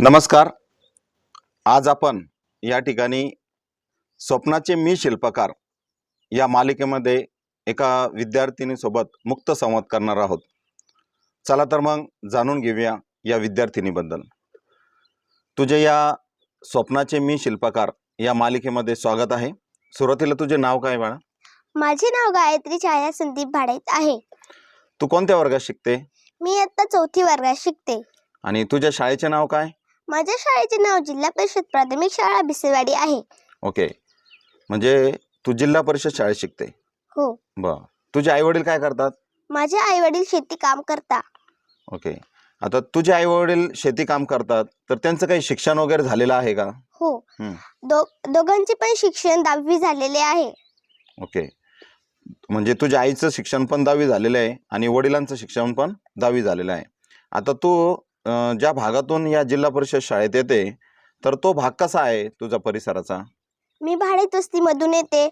नमस्कार. आज आपण या ठिकाणी स्वप्नाचे मी शिल्पकार या मालिकेमध्ये एका विद्यार्थिनीसोबत मुक्त संवाद करणार आहोत. चला तर मग जाणून घेऊया या विद्यार्थिनीबद्दल. तुझे या स्वप्नाचे मी शिल्पकार या मालिकेमध्ये स्वागत आहे. सुरुवातीला तुझे नाव काय बाळा? माझे नाव गायत्री छाया संदीप भाडेत आहे. तू कोणत्या वर्गात शिकते? मी आता चौथी वर्गात शिकते. आणि तुझ्या शाळेचे नाव काय? माझ्या शाळेचे नाव जिल्हा परिषद प्राथमिक शाळा बिसेवाडी आहे. ओके. म्हणजे तू जिल्हा परिषद शाळेत शिकते? हो. बरं. तुझे आईवडील काय करतात? माझे आई वडील शेती काम करता. ओके. आता तुझे आई वडील शेती काम करतात तर त्यांचं काही शिक्षण वगैरे झालेलं आहे का? हो. दो दोघांचे पण शिक्षण दहावी झालेले आहे. ओके. म्हणजे तुझ्या आईचं शिक्षण पण दहावी झालेलं आहे आणि वडिलांचं शिक्षण पण दहावी झालेलं आहे. आता तू ज्या भागातून या जिल्हा परिषद शाळेत येते तर तो भाग कसा आहे तुझा परिसराचा? मी भाडेत वस्तीमधून येते.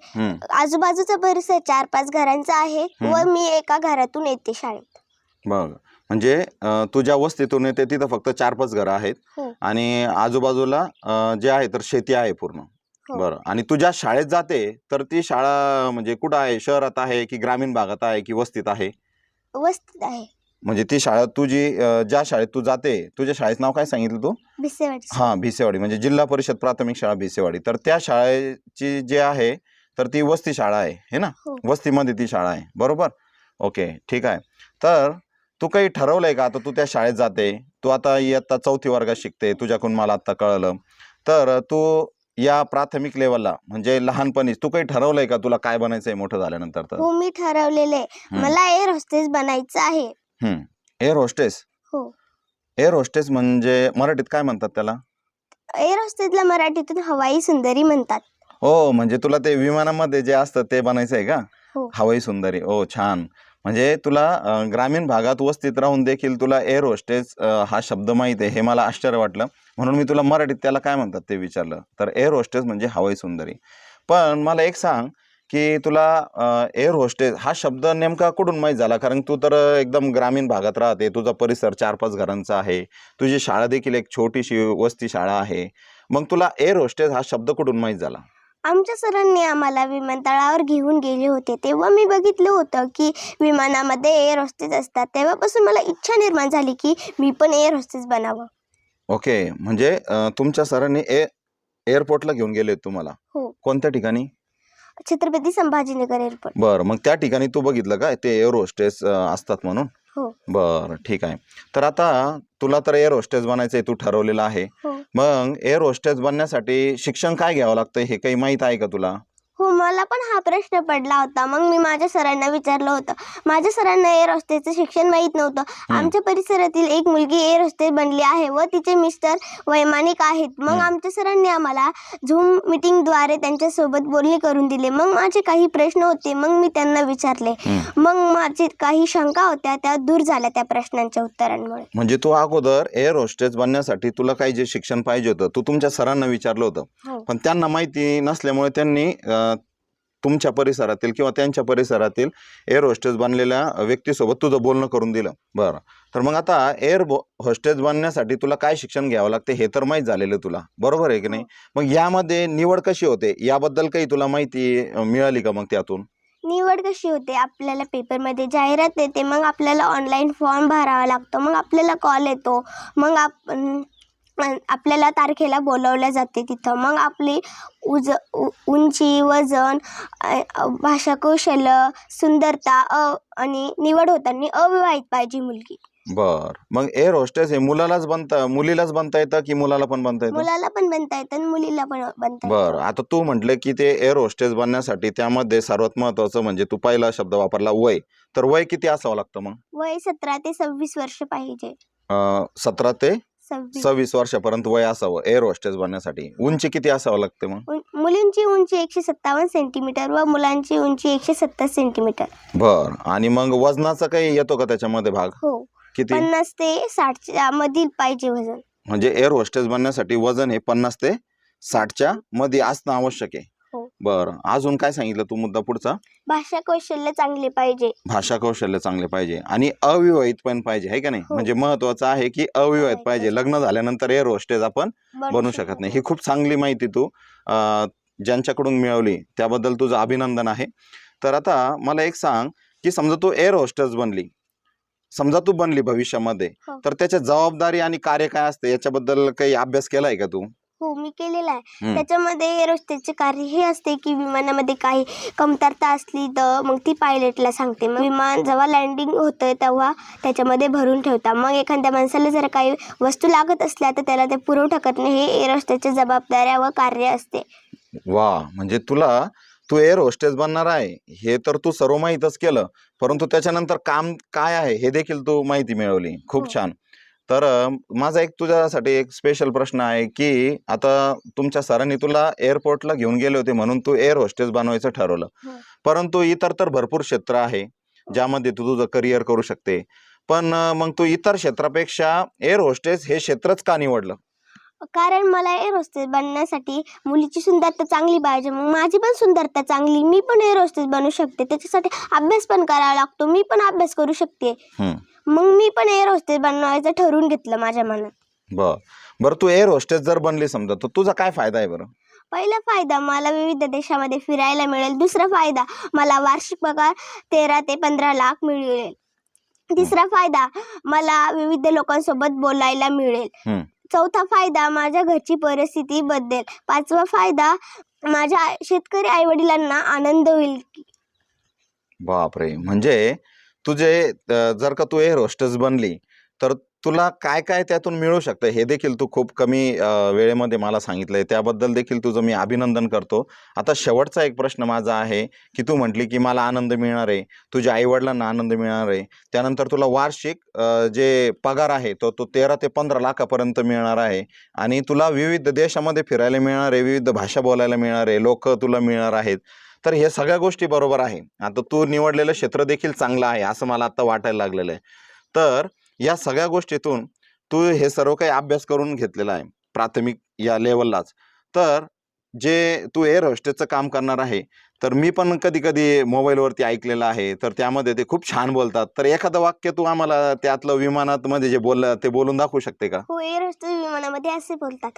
आजूबाजूचा परिसर चार पाच घरांचा आहे. व मी एका घरातून येते शाळेत. बघ म्हणजे अं, तुझ्या वस्तीतून येते तिथं फक्त चार पाच घरं आहेत हो. आणि आजूबाजूला अं, जे आहे तर शेती आहे पूर्ण. हो. बरं आणि तू ज्या शाळेत जाते तर ती शाळा म्हणजे कुठं आहे? शहरात आहे की ग्रामीण भागात आहे की वस्तीत आहे? वस्तीत आहे. म्हणजे ती शाळा तुझी अं, ज्या शाळेत तू जाते तुझ्या शाळेचं नाव काय सांगितलं तू? बिसेवाडी हां भिसेवाडी म्हणजे जिल्हा परिषद प्राथमिक शाळा भिसेवाडी. तर त्या शाळेची जे आहे तर ती वस्ती शाळा आहे हे ना? हो. वस्तीमध्ये ती शाळा आहे बरोबर? ओके ठीक आहे. तर तू काही ठरवलंय का? आता तू त्या शाळेत जाते तू आता इयत्ता चौथी वर्गात शिकते तुझ्याकडून मला आत्ता कळलं. तर तू या प्राथमिक लेवलला म्हणजे लहानपणीच तू काही ठरवलंय का? तुला काय बनायचंय मोठं झाल्यानंतर तर? हो मी ठरवलेले हं. मला एअर होस्टेस बनायचं आहे. एअर होस्टेस हो. एअर होस्टेस म्हणजे मराठीत काय म्हणतात त्याला? एअर होस्टेसला मराठीतून हवाई सुंदरी म्हणतात. हो म्हणजे तुला ते विमानामध्ये जे असतं ते बनायचं आहे का? हो. हवाई सुंदरी. ओ छान. म्हणजे तुला अं, ग्रामीण भागात वस्तीत राहून देखील तुला एअर होस्टेस अं, हा शब्द माहीत आहे हे मला आश्चर्य वाटलं. म्हणून मी तुला मराठीत त्याला काय म्हणतात ते विचारलं. तर एअर होस्टेस म्हणजे हवाई सुंदरी. पण मला एक सांग की तुला एअर होस्टेस हा शब्द नेमका कुठून माहीत झाला? कारण तू तर एकदम ग्रामीण भागात राहते तुझा परिसर चार पाच घरांचा आहे तुझी शाळा देखील एक छोटीशी वस्ती शाळा आहे. मग तुला एअर होस्टेस हा शब्द कुठून माहीत झाला? आमच्या सरांनी आम्हाला विमानतळावर घेऊन गेले होते. तेव्हा मी बघितलं होतं की विमानामध्ये एअर होस्टेस असतात. तेव्हापासून मला इच्छा निर्माण झाली की मी पण एअर होस्टेस बनावं. ओके. म्हणजे अं, तुमच्या सरांनी ए एअरपोर्टला घेऊन गेले तुम्हाला? हो. कोणत्या ठिकाणी? छत्रपती संभाजीनगर एअरपोर्ट बरं मग त्या ठिकाणी तू बघितलं का? ते एअर होस्टेस असतात म्हणून? हो. बरं ठीक आहे. तर आता तुला तर एअर होस्टेस बनायचं तू ठरवलेलं आहे. हो. मग एअर होस्टेस बनण्यासाठी शिक्षण काय घ्यावं लागतं हे काही माहीत आहे का तुला? हो मला पण हा प्रश्न पडला होता. मग मी माझ्या सरांना विचारलं होतं. माझ्या सरांना एअर होस्टेसचं शिक्षण माहीत नव्हतं. आमच्या परिसरातील एक मुलगी एअर होस्टेस बनली आहे व तिचे मिस्टर वैमानिक आहेत. मग. आमच्या सरांनी आम्हाला झूम मिटिंगद्वारे त्यांच्यासोबत बोलणी करून दिली. मग माझे काही प्रश्न होते. मग मी त्यांना विचारले. मग माझे काही शंका होत्या. त्या दूर झाल्या त्या प्रश्नांच्या उत्तरांमुळे. म्हणजे तू अगोदर एअर होस्टेस बनण्यासाठी तुला काही जे शिक्षण पाहिजे होतं तू तुमच्या सरांना विचारलं होतं. हो. पण त्यांना माहिती नसल्यामुळे त्यांनी तुमच्या परिसरातील किंवा त्यांच्या परिसरातील एअर होस्टेस बनलेल्या व्यक्तीसोबत तुझं बोलणं करून दिलं. बरं. तर मग आता एअर होस्टेस बनण्यासाठी तुला काय शिक्षण घ्यावं लागते हे तर माहीत झालेलं तुला. बरोबर आहे की नाही? मग यामध्ये निवड कशी होते? याबद्दल काही तुला माहिती मिळाली का मग त्यातून? निवड कशी होते? आपल्याला पेपरमध्ये जाहिरात येते मग आपल्याला ऑनलाईन फॉर्म भरावा लागतो मग आपल्याला कॉल येतो मग आपण अन आपल्याला तारखेला बोलवलं जाते तिथं. मग आपली उज उ- उंची वजन भाषा कौशल्य सुंदरता अ आणि निवड होताना अविवाहित पाहिजे मुलगी. बर. मग एअर होस्टेस हे मुलालाच बनता मुलीलाच बनता येतं की मुलाला पण बनता येतं? मुलाला पण बनता येतं आणि मुलीला पण बनता बर. आता तू म्हटलं की ते एअर होस्टेस बनण्यासाठी त्यामध्ये सर्वात महत्वाचं म्हणजे तू पहिला शब्द वापरला वय. तर वय किती असावं लागतं मग? वय सतरा ते सव्वीस वर्ष पाहिजे. सतरा ते सव्वीस. सव्वीस वर्षापर्यंत वय असावं एअर होस्टेस बनण्यासाठी. उंची किती असावं लागते मग? उं- मुलींची उंची एकशे सत्तावन्न सेंटीमीटर व मुलांची उंची एकशे सत्तर सेंटीमीटर बर. आणि मग वजनाचा काही येतो का त्याच्यामध्ये भाग? हो. किती? पन्नास ते साठच्या मधील पाहिजे वजन. म्हणजे एअर होस्टेस बनण्यासाठी वजन हे पन्नास ते साठच्या मध्ये असणं आवश्यक आहे. बरं. अजून काय सांगितलं तू मुद्दा पुढचा? भाषा कौशल्य चांगले पाहिजे. भाषा कौशल्य चांगले पाहिजे. आणि अविवाहित पण पाहिजे आहे का नाही? हो. म्हणजे महत्वाचं आहे की अविवाहित पाहिजे. लग्न झाल्यानंतर एअर होस्टेज आपण बनू शकत. नाही. ही खूप चांगली माहिती तू अं, ज्यांच्याकडून मिळवली त्याबद्दल तुझं अभिनंदन आहे. तर आता मला एक सांग की समजा तू एअर होस्टेस बनली. समजा तू बनली भविष्यामध्ये. हो. तर त्याच्या जबाबदारी आणि कार्य काय असते? याच्याबद्दल काही अभ्यास केलाय का तू? हो मी केलेला आहे. त्याच्यामध्ये एरोस्टेजचे कार्य हे असते की विमानामध्ये काही कमतरता असली तर मग ती पायलटला सांगते. मग विमान जेव्हा लँडिंग होतं तेव्हा त्याच्यामध्ये भरून ठेवता. मग एखाद्या माणसाला जर काही वस्तू लागत असल्या तर त्याला ते पुरवठा करणे हे एरोस्टेजची जबाबदाऱ्या व कार्य असते. वा म्हणजे तुला तू एअर होस्टेस बनणार आहे. हे तर तू सर्व माहीतच केलं. परंतु त्याच्यानंतर काम काय आहे हे देखील तू माहिती मिळवली. खूप हो. छान. तर माझा एक तुझ्यासाठी एक स्पेशल प्रश्न आहे की आता तुमच्या सरांनी तुला एअरपोर्टला घेऊन गेले होते म्हणून तू एअर होस्टेस बनवायचं ठरवलं. हो. परंतु इतर तर भरपूर क्षेत्र आहे ज्यामध्ये तू तुझं करिअर करू शकते. पण मग तू इतर क्षेत्रापेक्षा एअर होस्टेस हे क्षेत्रच का निवडलं? कारण मला एरोस्टेज बनण्यासाठी मुलीची सुंदरता चांगली पाहिजे मग माझी पण सुंदरता चांगली मी पण एरोस्टेज बनू शकते. त्याच्यासाठी अभ्यास पण करावा लागतो मी पण अभ्यास करू शकते. मग मी पण एरोस्टेज बनवायचं ठरवून घेतलं माझ्या मनात. बर. बरं तू एअर होस्टेस जर बनली समजा तर तुझा काय फायदा आहे बरं? पहिला फायदा मला विविध देशामध्ये फिरायला मिळेल. दुसरा फायदा मला वार्षिक पगार तेरा ते पंधरा लाख मिळेल. तिसरा फायदा मला विविध लोकांसोबत बोलायला मिळेल. हम्म. चौथा फायदा माझ्या घरची परिस्थिती बदलेल. पाचवा फायदा माझ्या शेतकरी आई वडिलांना आनंद होईल. बापरे. म्हणजे तुझे जर का तू एअर होस्टेस बनली तर तुला काय काय त्यातून मिळू शकतं? हे देखील तू खूप कमी वेळेमध्ये मला सांगितलंय. त्याबद्दल देखील तुझं मी अभिनंदन करतो. आता शेवटचा एक प्रश्न माझा आहे की तू म्हटली की मला आनंद मिळणार आहे तुझ्या आईवडिलांना आनंद मिळणार आहे. त्यानंतर तुला वार्षिक जे पगार आहे तो तो तेरा ते पंधरा लाखापर्यंत मिळणार आहे. आणि तुला विविध देशामध्ये फिरायला मिळणार आहे विविध भाषा बोलायला मिळणार आहे लोक तुला मिळणार आहेत. तर हे सगळ्या गोष्टी बरोबर आहे. आता तू निवडलेलं क्षेत्र देखील चांगलं आहे असं मला आता वाटायला लागलेलं आहे. तर या सगळ्या गोष्टीतून तू हे सर्व काही अभ्यास करून घेतलेला आहे प्राथमिक या लेवललाच तर जे तू एअर होस्टेसचं काम करणार आहे तर मी पण कधी कधी मोबाईलवरती ऐकलेलं आहे. तर त्यामध्ये ते खूप छान बोलतात. तर एखादं वाक्य तू आम्हाला त्यातलं विमानात मध्ये जे बोललं ते बोलून दाखवू शकते का? हो एरोस्टेज विमानामध्ये असे बोलतात.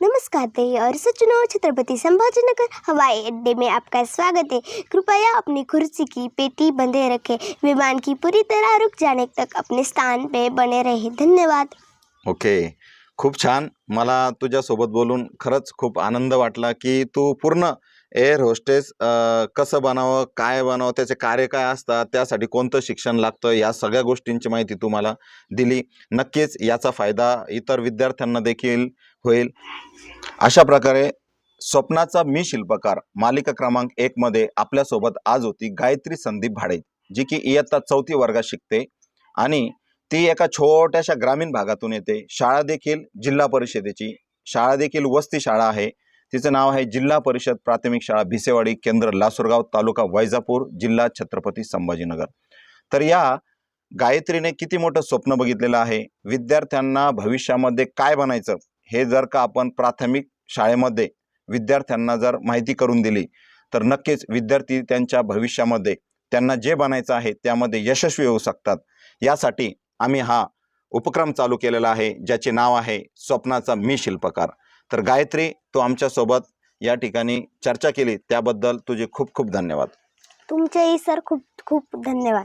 नमस्कार ते और सचिनो छत्रपति संभाजीनगर हवाई अड्डे में आपका स्वागत है. कृपया अपनी कुर्सी की पेटी बंधे रखें. विमान की पूरी तरह रुक जाने तक अपने स्थान पे बने रहे. धन्यवाद. ओके. खूप छान. मला तुझ्यासोबत बोलून खरंच खूप आनंद वाटला की तू पूर्ण एअर होस्टेस कसं बनावं काय बनावं त्याचे कार्य काय असतात त्यासाठी कोणतं शिक्षण लागतं या सगळ्या गोष्टींची माहिती तुम्हाला दिली. नक्कीच याचा फायदा इतर विद्यार्थ्यांना देखील होईल. अशा प्रकारे स्वप्नाचा मी शिल्पकार मालिका क्रमांक एकमध्ये आपल्यासोबत आज होती गायत्री संदीप भाडे जी की इयत्ता चौथी वर्गात शिकते आणि ती एका छोट्याशा ग्रामीण भागातून येते. शाळा देखील जिल्हा परिषदेची शाळा देखील वस्ती शाळा आहे. तिचं नाव आहे जिल्हा परिषद प्राथमिक शाळा भिसेवाडी केंद्र लासूरगाव तालुका वैजापूर जिल्हा छत्रपती संभाजीनगर. तर या गायत्रीने किती मोठं स्वप्न बघितलेलं आहे? विद्यार्थ्यांना भविष्यामध्ये काय बनायचं? हे जर का आपण प्राथमिक शाळेमध्ये विद्यार्थ्यांना जर माहिती करून दिली तर नक्कीच विद्यार्थी त्यांच्या भविष्यामध्ये त्यांना जे बनायचं आहे त्यामध्ये यशस्वी होऊ शकतात. यासाठी आम्ही हा उपक्रम चालू केलेला आहे ज्याचे नाव आहे स्वप्नाचा मी शिल्पकार. तर गायत्री तू आमच्यासोबत या ठिकाणी चर्चा केली. त्याबद्दल तुझे खूप खूप धन्यवाद. तुमचेही सर खूप खूप धन्यवाद.